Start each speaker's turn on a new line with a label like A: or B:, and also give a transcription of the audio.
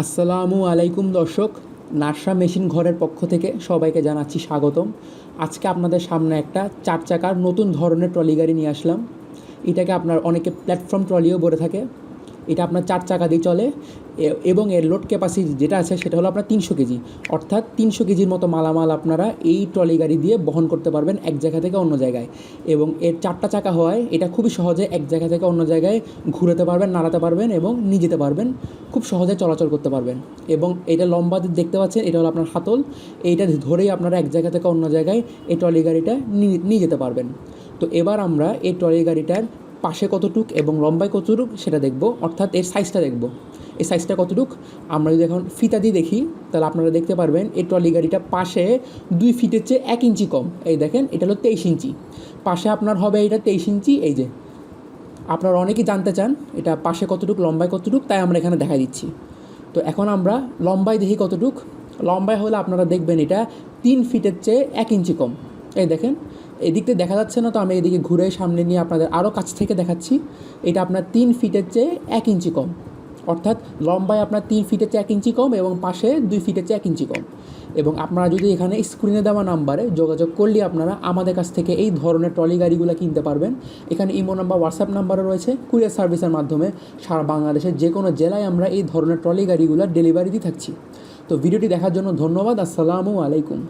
A: আসসালামু আলাইকুম দর্শক, নার্সা মেশিন ঘরের পক্ষ থেকে সবাইকে জানাচ্ছি স্বাগতম। আজকে আপনাদের সামনে একটা চার চাকার নতুন ধরনের ট্রলি গাড়ি নিয়ে আসলাম। এটাকে আপনার অনেকে প্ল্যাটফর্ম ট্রলিও বলে থাকে। এটা আপনার চার চাকা দিয়ে চলে। এবং এর লোড ক্যাপাসিটি যেটা আছে সেটা হলো আপনার তিনশো কেজি। অর্থাৎ তিনশো কেজির মতো মালামাল আপনারা এই ট্রলি গাড়ি দিয়ে বহন করতে পারবেন এক জায়গা থেকে অন্য জায়গায়। এবং এর চারটা চাকা হওয়ায় এটা খুবই সহজে এক জায়গা থেকে অন্য জায়গায় ঘুরাতে পারবেন, নাড়াতে পারবেন এবং নিয়ে যেতে পারবেন। খুব সহজে চলাচল করতে পারবেন। এবং এটা লম্বা দেখতে পাচ্ছেন, এটা হলো আপনার হাতল। এইটা ধরেই আপনারা এক জায়গা থেকে অন্য জায়গায় এই ট্রলি গাড়িটা নিয়ে যেতে পারবেন। তো এবার আমরা এই ট্রলি গাড়িটার পাশে কতটুক এবং লম্বায় কতটুক সেটা দেখব, অর্থাৎ এর সাইজটা দেখব। এই সাইজটা কতটুক? আমরা যদি এখন ফিতা দিয়ে দেখি, তাহলে আপনারা দেখতে পারবেন এই ট্রলি গাড়িটা পাশে দুই ফিটের চেয়ে এক ইঞ্চি কম। এই দেখেন, এটা হলো তেইশ ইঞ্চি। পাশে আপনার হবে এটা তেইশ ইঞ্চি, এই যে। আপনারা অনেকেই জানতে চান, এটা পাশে কতটুক, লম্বায় কতটুক, তাই আমরা এখানে দেখা দিচ্ছি। তো এখন আমরা লম্বায় দেখি কতটুক। লম্বায় হলে আপনারা দেখবেন এটা তিন ফিটের চেয়ে এক ইঞ্চি কম। এই দেখেন এদিক থেকে দেখা যাচ্ছে না, তো আমি এদিকে ঘুরে সামনে নিয়ে আপনাদের আরও কাছ থেকে দেখাচ্ছি। এটা আপনার তিন ফিটের চেয়ে এক ইঞ্চি কম। অর্থাৎ লম্বায় আপনার তিন ফিটের চেয়ে এক ইঞ্চি কম এবং পাশে দুই ফিটের চেয়ে এক ইঞ্চি কম। এবং আপনারা যদি এখানে স্ক্রিনে দেওয়া নাম্বারে যোগাযোগ করলে আপনারা আমাদের কাছ থেকে এই ধরনের ট্রলি গাড়িগুলো কিনতে পারবেন। এখানে ইমো নাম্বার, হোয়াটসঅ্যাপ নাম্বারও রয়েছে। কুরিয়ার সার্ভিসের মাধ্যমে সারা বাংলাদেশের যে কোনো জেলায় আমরা এই ধরনের ট্রলি গাড়িগুলো ডেলিভারি দিয়ে থাকছি। তো ভিডিওটি দেখার জন্য ধন্যবাদ। আসসালামু আলাইকুম।